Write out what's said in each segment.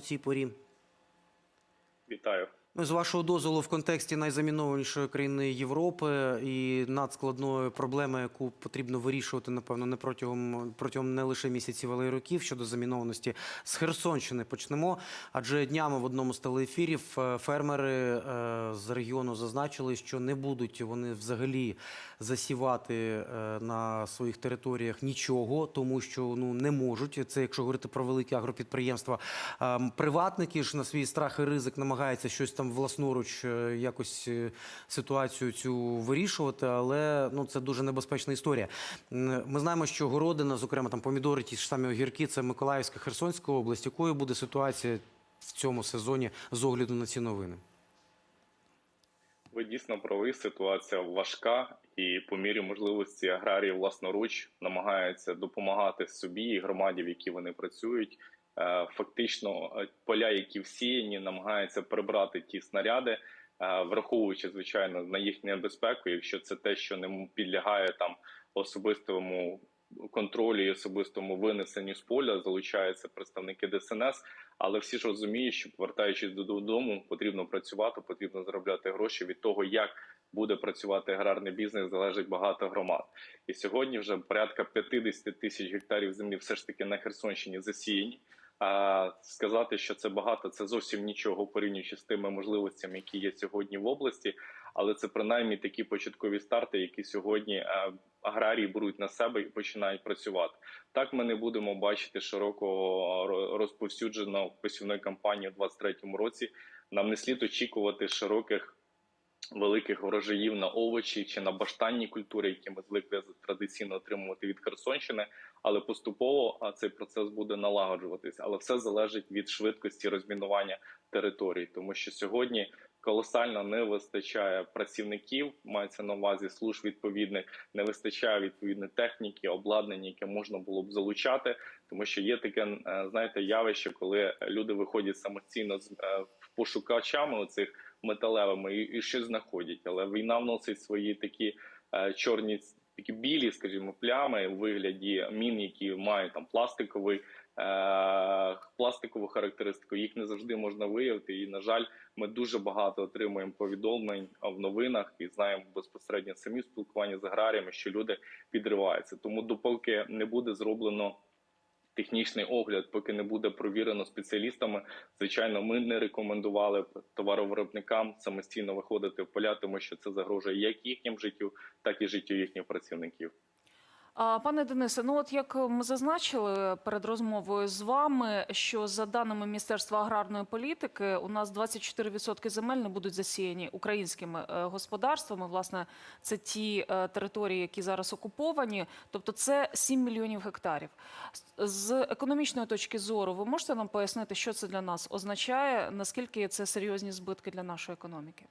цій порі. Вітаю. Ну, з вашого дозволу, в контексті найзамінованішої країни Європи і надскладної проблеми, яку потрібно вирішувати, напевно, не протягом протягом не лише місяців, але й років щодо замінованості з Херсонщини почнемо. Адже днями в одному з телеефірів е, фермери е, з регіону зазначили, що не будуть вони взагалі засівати е, на своїх територіях нічого, тому що ну не можуть. Це якщо говорити про великі агропідприємства. Е, Приватники ж на свій страх і ризик намагаються щось там власноруч е, якось е, ситуацію цю вирішувати, але ну це дуже небезпечна історія. Ми знаємо, що городина, зокрема там помідори, ті ж самі огірки, це Миколаївська, Херсонська область. Якою буде ситуація в цьому сезоні з огляду на ці новини? Ви дійсно праві. Ситуація важка, і по мірі можливості аграрії власноруч намагаються допомагати собі і громаді, в якій вони працюють. Е, Фактично, е, поля, які всіяні, намагаються прибрати ті снаряди, е, враховуючи звичайно на їхню небезпеку, якщо це те, що не підлягає там особистому контролю і особистому винесенню з поля, залучаються представники ДСНС. Але всі ж розуміють, що повертаючись додому, потрібно працювати, потрібно заробляти гроші від того, як буде працювати аграрний бізнес, залежить багато громад. І сьогодні вже порядка 50 тисяч гектарів землі все ж таки на Херсонщині засіяні. А сказати, що це багато, це зовсім нічого порівнюючи з тими можливостями, які є сьогодні в області. Але це принаймні такі початкові старти, які сьогодні е, аграрії беруть на себе і починають працювати. Так ми не будемо бачити широкого ро- розповсюдженого посівної кампанії у 2023 році. Нам не слід очікувати широких великих врожаїв на овочі чи на баштанні культури, які ми звикли традиційно отримувати від Херсонщини. Але поступово цей процес буде налагоджуватися. Але все залежить від швидкості розмінування територій, тому що сьогодні колосально не вистачає працівників, мається на увазі служб відповідних, не вистачає відповідної техніки, обладнання, яке можна було б залучати, тому що є таке, е, знаєте, явище, коли люди виходять самостійно з е, пошукачами оцих металевими і, і щось знаходять. Але війна вносить свої такі е, чорні, такі білі, скажімо, плями у вигляді мін, які мають там пластиковий. е, Пластикову характеристику їх не завжди можна виявити, і на жаль, ми дуже багато отримуємо повідомлень в новинах і знаємо безпосередньо самі спілкування з аграріями, що люди підриваються. Тому допоки не буде зроблено технічний огляд, поки не буде провірено спеціалістами. Звичайно, ми не рекомендували товаровиробникам самостійно виходити в поля, тому що це загрожує як їхнім життю, так і життю їхніх працівників. Пане Денисе, ну от як ми зазначили перед розмовою з вами, що за даними Міністерства аграрної політики, у нас 24% земель не будуть засіяні українськими е, господарствами. Власне, це ті е, території, які зараз окуповані, тобто це 7 мільйонів гектарів. З економічної точки зору, ви можете нам пояснити, що це для нас означає, наскільки це серйозні збитки для нашої економіки?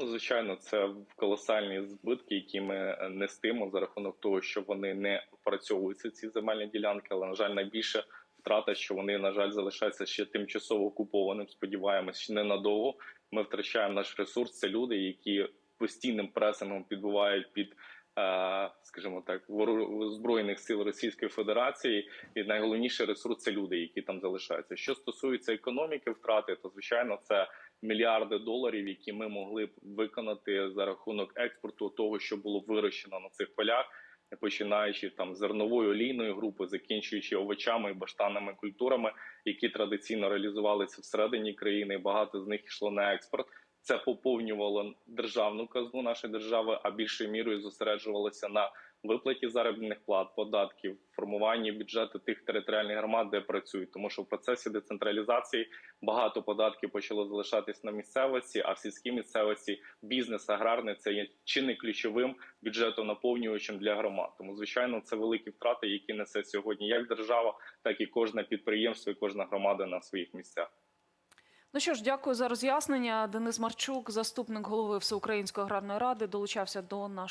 Ну, звичайно, це колосальні збитки, які ми е, нестимо за рахунок того, що вони не опрацьовуються ці земельні ділянки. Але на жаль, найбільше втрата, що вони на жаль залишаються ще тимчасово окупованим. Сподіваємось, ненадовго. Ми втрачаємо наш ресурс. Це люди, які постійним пресингом підбувають під. Е, Скажімо так, збройних сил Російської Федерації, і найголовніший ресурс це люди, які там залишаються. Що стосується економіки втрати, то звичайно це мільярди доларів, які ми могли б виконати за рахунок експорту того, що було вирощено на цих полях, починаючи там зерновою олійною групи, закінчуючи овочами і баштанними культурами, які традиційно реалізувалися всередині країни. Багато з них йшло на експорт. Це поповнювало державну казну нашої держави, а більшою мірою зосереджувалося на виплаті заробітних плат, податків, формуванні бюджету тих територіальних громад, де працюють, тому що в процесі децентралізації багато податків почало залишатись на місцевості, а в сільській місцевості бізнес аграрний це є чи не ключовим бюджетонаповнювачем для громад. Тому звичайно, це великі втрати, які несе сьогодні як держава, так і кожне підприємство, і кожна громада на своїх місцях. Ну що ж, дякую за роз'яснення. Денис Марчук, заступник голови Всеукраїнської аграрної ради, долучався до нашого.